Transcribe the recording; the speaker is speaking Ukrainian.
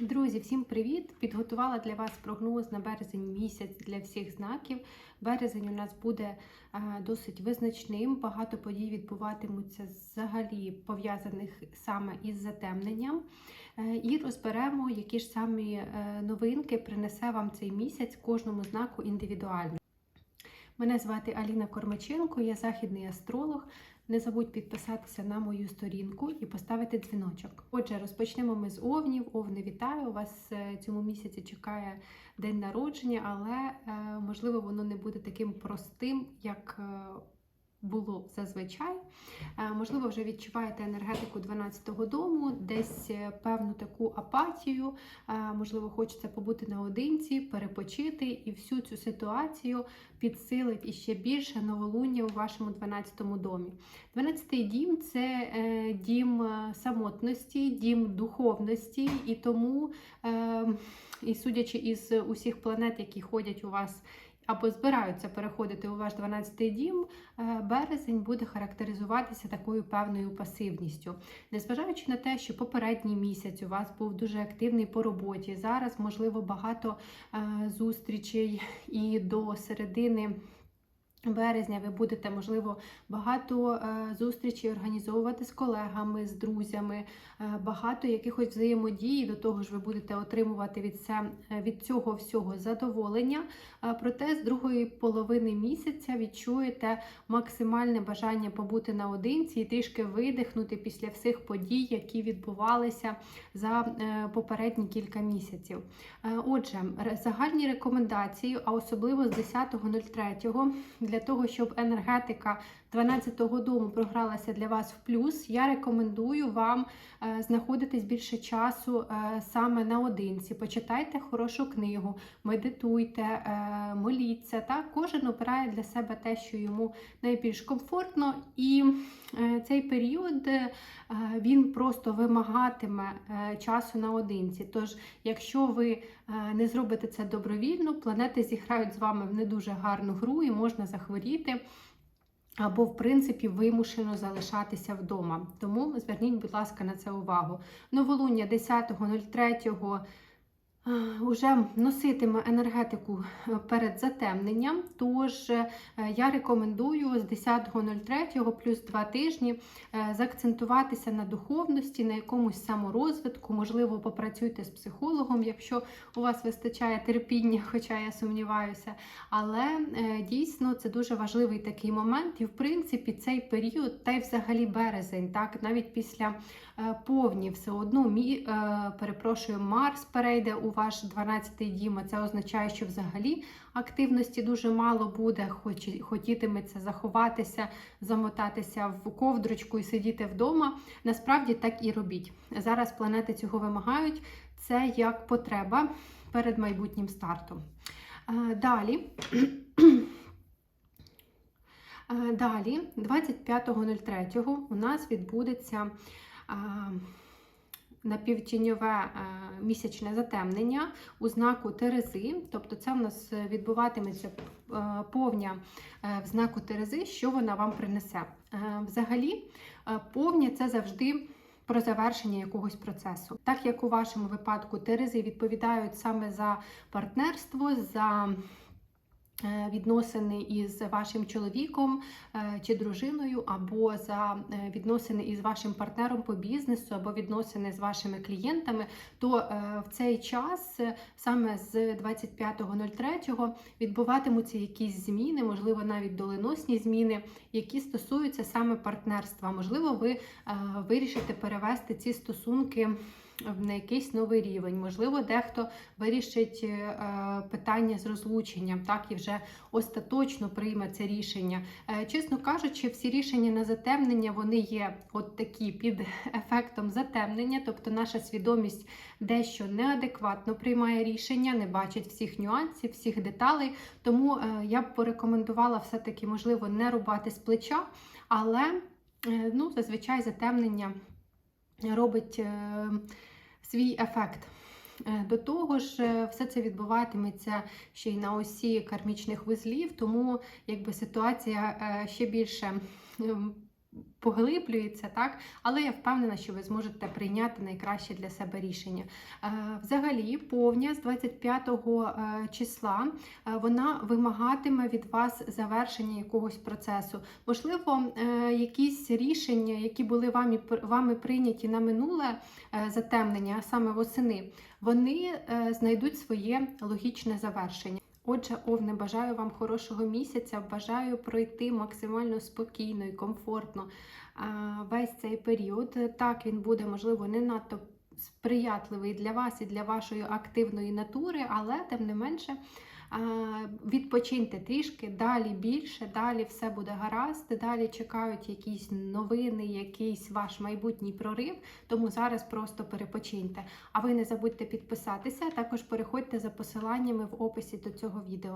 Друзі, всім привіт! Підготувала для вас прогноз на березень місяць для всіх знаків. Березень у нас буде е, досить визначним. Багато подій відбуватимуться взагалі пов'язаних саме із затемненням. Е, І розберемо, які ж самі е, новинки принесе вам цей місяць кожному знаку індивідуально. Мене звати Аліна Кормаченко, я західний астролог. Не забудь підписатися на мою сторінку і поставити дзвіночок. Отже, розпочнемо ми з овнів. Овни вітаю! У вас е, цьому місяці чекає день народження, але е, можливо воно не буде таким простим, як е, було зазвичай. Е, Можливо, вже відчуваєте енергетику 12-го дому, десь е, певну таку апатію. Е, Можливо, хочеться побути наодинці, перепочити і всю цю ситуацію підсилить іще більше новолуння у вашому 12-му домі. 12-й дім це дім самотності, дім духовності, і тому, е, і судячи із усіх планет, які ходять у вас. Або збираються переходити у ваш 12-й дім, е, березень буде характеризуватися такою певною пасивністю. Незважаючи на те, що попередній місяць у вас був дуже активний по роботі, зараз, можливо, багато е, зустрічей і до середини. Березня ви будете, можливо, багато е, зустрічей організовувати з колегами, з друзями, е, багато якихось взаємодій. До того ж, ви будете отримувати від, це, від цього всього задоволення. Е, проте з другої половини місяця відчуєте максимальне бажання побути наодинці і трішки видихнути після всіх подій, які відбувалися за попередні кілька місяців. Отже, загальні рекомендації, а особливо з 10.03, для того, щоб енергетика 12-го дому програлася для вас в плюс, я рекомендую вам е, знаходитись більше часу е, саме наодинці. Почитайте хорошу книгу, медитуйте, е, моліться. Так? Кожен обирає для себе те, що йому найбільш комфортно, і цей період він просто вимагатиме часу наодинці. Тож, якщо ви не зробите це добровільно, планети зіграють з вами в не дуже гарну гру і можна захворіти. Або, в принципі, вимушено залишатися вдома. Тому зверніть, будь ласка, на це увагу. Новолуння 10.03 вже носитиме енергетику е, перед затемненням. Тож е, я рекомендую з 10.03 плюс 2 тижні е, заакцентуватися на духовності, на якомусь саморозвитку. Можливо, попрацюйте з психологом, якщо у вас вистачає терпіння, хоча я сумніваюся. Але е, дійсно це дуже важливий такий момент. І в принципі цей період, та й взагалі березень, так навіть після е, повні все одно мі, е, перепрошую, Марс перейде у ваш 12-й дім. а Це означає, що взагалі активності дуже мало буде, хоч хотітиметься заховатися, замотатися в ковдрочку і сидіти вдома. Насправді так і робіть. Зараз планети цього вимагають. Це як потреба перед майбутнім стартом. Е, Далі. Е, Далі, 25.03 у нас відбудеться а, напівтіньове е, місячне затемнення у знаку Терези. Тобто це в нас відбуватиметься е, повня е, в знаку Терези, що вона вам принесе. Е, Взагалі, повня це завжди. Про завершення якогось процесу, так як у вашому випадку Терези відповідають саме за партнерство, за відносини із вашим чоловіком е, чи дружиною, або за е, відносини із вашим партнером по бізнесу, або відносини з вашими клієнтами, то е, в цей час, е, саме з 25.03, відбуватимуться якісь зміни, можливо, навіть доленосні зміни, які стосуються саме партнерства. Можливо, ви е, вирішите перевести ці стосунки на якийсь новий рівень. Можливо, дехто вирішить е, питання з розлученням, так і вже остаточно прийме це рішення. Е, Чесно кажучи, всі рішення на затемнення вони є от такі під ефектом затемнення, тобто наша свідомість дещо неадекватно приймає рішення, не бачить всіх нюансів, всіх деталей. Тому е, я б порекомендувала все-таки, можливо, не рубати з плеча, але е, ну, зазвичай затемнення робить е, свій ефект. Е, До того ж, е, все це відбуватиметься ще й на осі кармічних вузлів, тому якби ситуація е, ще більше ем, поглиблюється, так? Але я впевнена, що ви зможете прийняти найкраще для себе рішення. Е, Взагалі, повня з 25 е, числа е, вона вимагатиме від вас завершення якогось процесу. Можливо, якісь рішення, які були вами, вами прийняті на минуле затемнення, а саме восени, вони знайдуть своє логічне завершення. Отже, Овне, бажаю вам хорошого місяця, бажаю пройти максимально спокійно і комфортно весь цей період. Так, він буде, можливо, не надто сприятливий для вас і для вашої активної натури, але тим не менше. Відпочиньте трішки, далі більше, далі все буде гаразд, далі чекають якісь новини, якийсь ваш майбутній прорив. Тому зараз просто перепочиньте. А ви не забудьте підписатися, також переходьте за посиланнями в описі до цього відео.